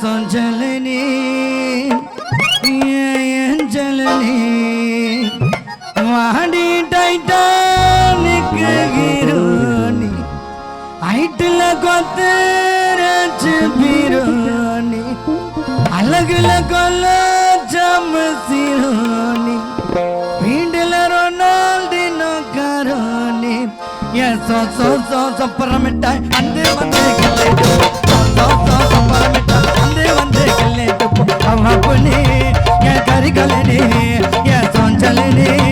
तो जलने ये जलने वाड़ी टाइटैनिक गिरोनी ஐட்டில் கொத்தரச் பிரோனி அலகுல கொல்ல ஜம்சிரோனி வீண்டில ரொனால்டினோ கரோனி ஏ சோ சோ சோ சோ பரமிட்டாய் அந்த வந்து சோ சோ మబ్బుని ఏ కరికలని ఏ సొంచలని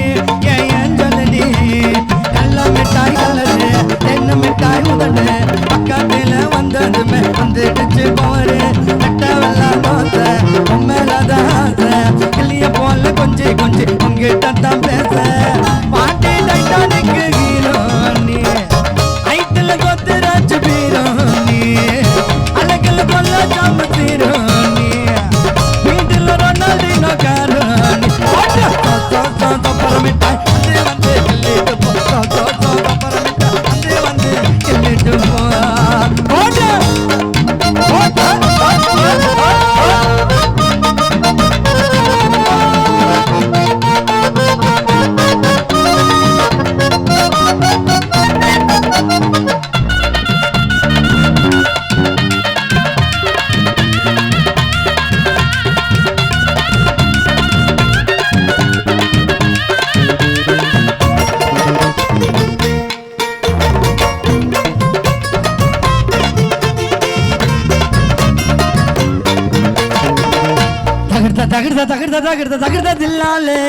தகர்த்த தகர்த்த தகர்த்த தகர்த்த தகர்த்த தில்லாலே.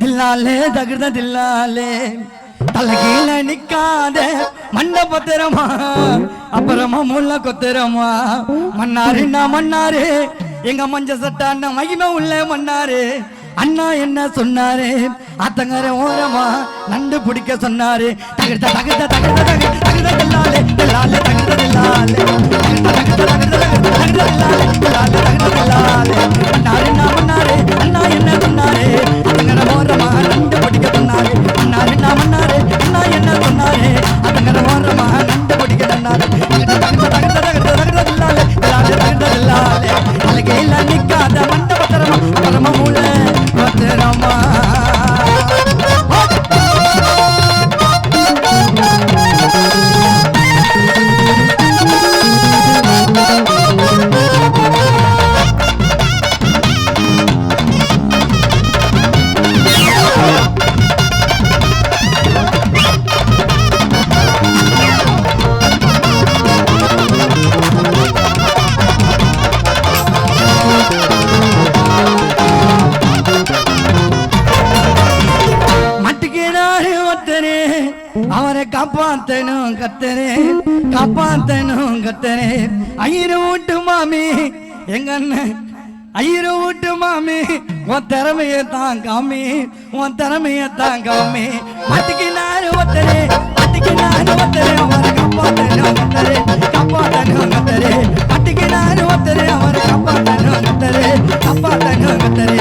தில்லாலே தகர்த்த தில்லாலே. தலைகீழ நிக்காத மண்ட பத்திரமா? அப்புறமா முள்ள கொத்திரமா? மன்னாருன்னா மன்னாரு எங்க மஞ்ச சட்டான மகிமை உள்ள மன்னாரு. அண்ணா என்ன சொன்னாரு? அத்தங்கர ஓரமா நண்டு பிடிக்க சொன்னாரு. தகர்த்த தகர்த்த தகர்த்த தகர்த்த தகர்த்த தில்லாலே தில்லாலே தகர்த்த தில்லாலே தகர்த்த தகர்த்த தகர்த்த தகர்த்த தகர்த்த தில்லாலே தில்லாலே தகர்த்த தில்லாலே மன்னாரு நான் மன்னாரு அண்ணா என்ன சொன்னாரு? ஆத்தங்கர ஓரமா நண்டு பிடிக்க சொன்னாரு. அண்ணாரு நான் மன்னாரு அண்ணா என்ன சொன்னாரு? ஆத்தங்கர ஓரமா நண்டு பிடிக்க சொன்னாரு. தகர்த்த தகர்த்த தகர்த்த தகர்த்த காப்பாத்தனும் கத்தனே ஐயரு ஊட்டு மாமி எங்க அண்ணன்? ஐயரு ஊட்டு மாமி உன் திறமைய தான் காமி உன் திறமைய தான் காமி. மத்திக்கு நானு ஒத்தரே ஒருத்தரு நானு ஒத்தரே அவரை காப்பாத்தனும் கத்தரே. காப்பாத்தனும் கத்தரே. கத்தரு நானு ஒத்தரே அவரை காப்பாத்தனும் கத்தரே. காப்பாத்தனும் கத்தரே.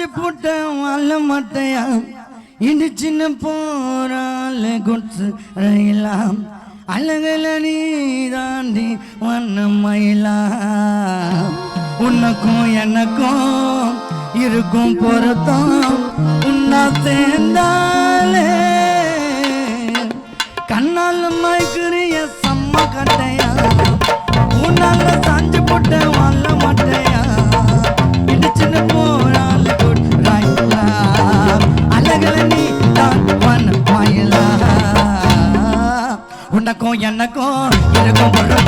சாஞ்சு போட்ட வாழ மாட்டையா? இடிச்சின்னு போறால குட்ஸ் ரயிலாம். அழகல நீ தாண்டி வண்ண மயிலா உனக்கும் எனக்கும் இருக்கும் பொருத்தம். உன்னா சேர்ந்தாலே கண்ணால மயக்கிறிய செம்ம கட்டையா? உன்னால சாஞ்சு போட்ட வாழ மாட்டையா? எனக்கும் இருக்கும்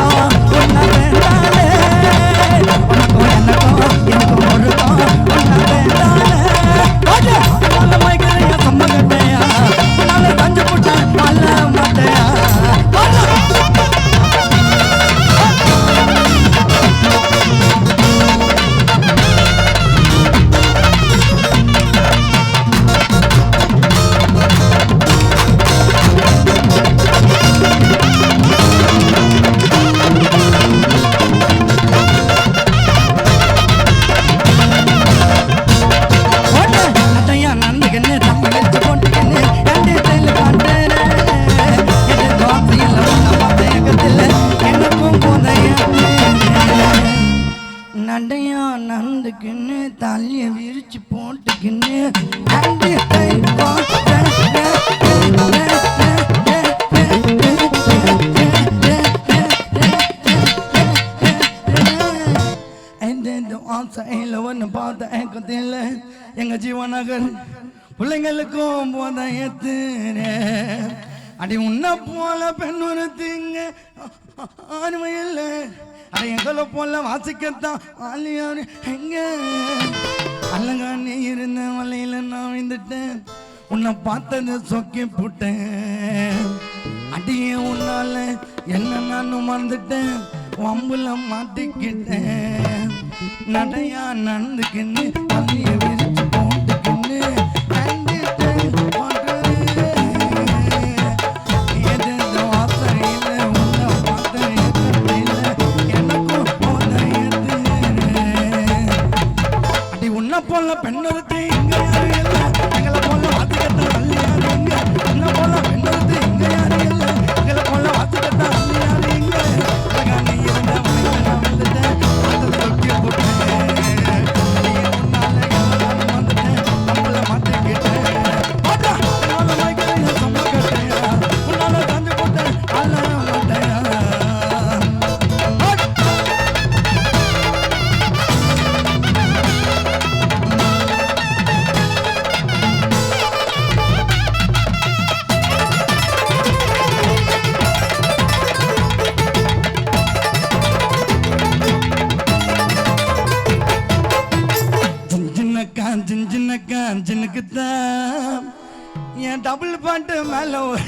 எங்க ஜீவநகர் பிள்ளைங்களுக்கும் போத ஏத்துறேன் அடி உன்ன போல பெண் ஒருத்திங்க ஆண்மையில் அடி எங்களை போல வாசிக்கத்தான் ஆலியாரு எங்க? அல்லங்க நீ இருந்த வலையில நான் விழுந்துட்டேன். உன்னை பார்த்தது சொக்கி போட்டேன். அடியே உன்னால என்ன நான் மறந்துட்டேன். வம்புல மாட்டிக்கிட்டேன். நடையா நடந்துக்கின்னு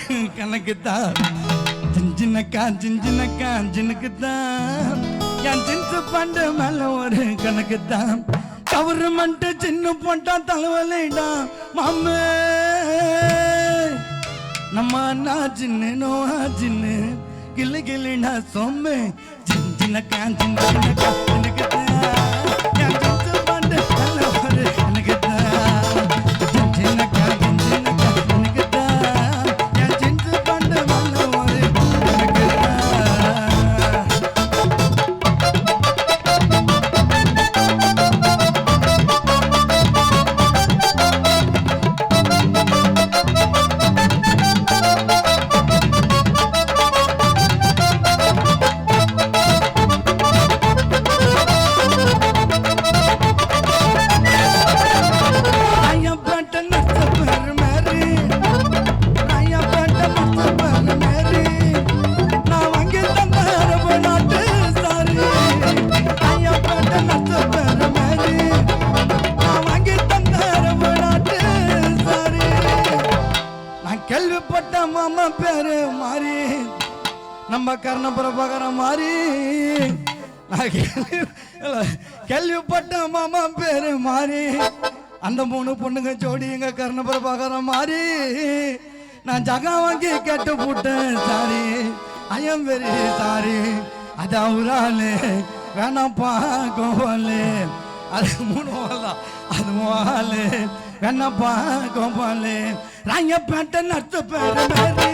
மேல ஒரு கணக்கு தான் என் ஜின்ஸ் பாட்டு மேல ஒரு கணக்கு கவர்மெண்ட் சின்ன போட்டா தலைவலைடா மாமே நம்ம அண்ணா சின்ன நோவா சின்ன கிளு கிளுடா சொம்மு சின்ன சின்ன கான் சின்ன சின்ன கர்ண கர்ணபுர மாதிரி. மாறி நான் கேள்வி- கேள்விப்பட்ட மாமா பேரு மாறி அந்த மூணு பொண்ணுங்க ஜோடி எங்க கர்ண பகர மாறி நான் ஜகா வாங்கி கேட்டு போட்டேன் சாரி. ஐயம் வெரி சாரி அது அவராலு வேணாம்ப்பா கோவாலு அது மூணு வாழா அது வாழு வேணாம்ப்பா கோபாலு. ராயப்பேட்டை நட்டு பேரு. மேரி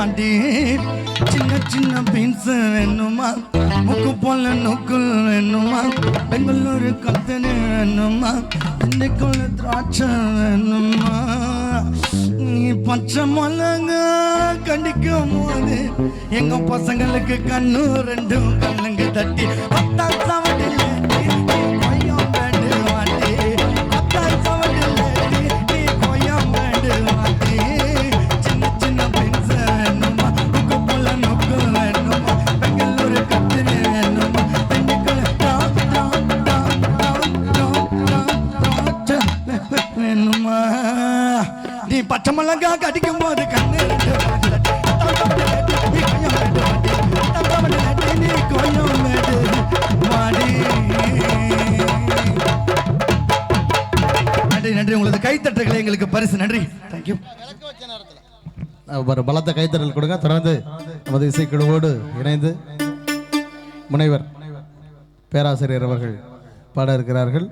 வாண்டி சின்ன சின்ன பீன்ஸ் வேணுமா? முக்கு போல நொக்குல் வேணுமா? பெங்களூரு கத்தனு வேணுமா? இன்னைக்குள்ள திராட்சை வேணுமா? நீ பச்சை மிளகா கண்டிக்கும் போது எங்க பசங்களுக்கு கண்ணு ரெண்டும் கண்ணுங்க தட்டி பத்தாம் நீ கடிக்கும் போது நன்றி நன்றி உங்களது கைத்தட்டுகளை எங்களுக்கு பரிசு. நன்றி. தேங்க்யூ ஒரு பலத்த கைத்தறல் கொடுங்க. தொடர்ந்து நமது இசைக்குழுவோடு இணைந்து முனைவர் பேராசிரியர் அவர்கள் பாட இருக்கிறார்கள்.